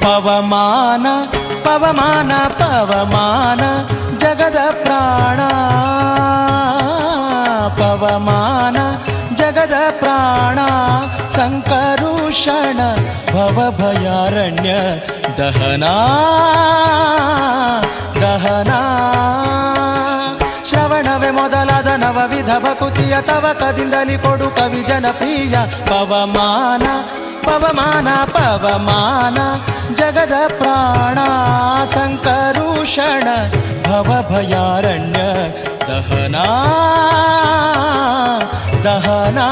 ಪವಮಾನ ಪವಮಾನ ಪವಮಾನ, ಜಗದ ಪ್ರಾಣ. ಪವಮಾನ, ಜಗದ ಪ್ರಾಣ, ಸಂಕರುಷಣ, ಭವಭಯಾರಣ್ಯ, ದಹನಾ ದಹನಾ. ಶ್ರವಣವೇ ಮೊದಲಾದ ನವವಿಧ ಭಕುತಿಯ ತವಕದಿಂದಲಿ ಕೊಡು ಕವಿ ಜನಪ್ರಿಯ ಪವಮಾನ पवमान पवमाना जगदप्राणा सङ्करूपषण भवभयारण्य दहना दहना।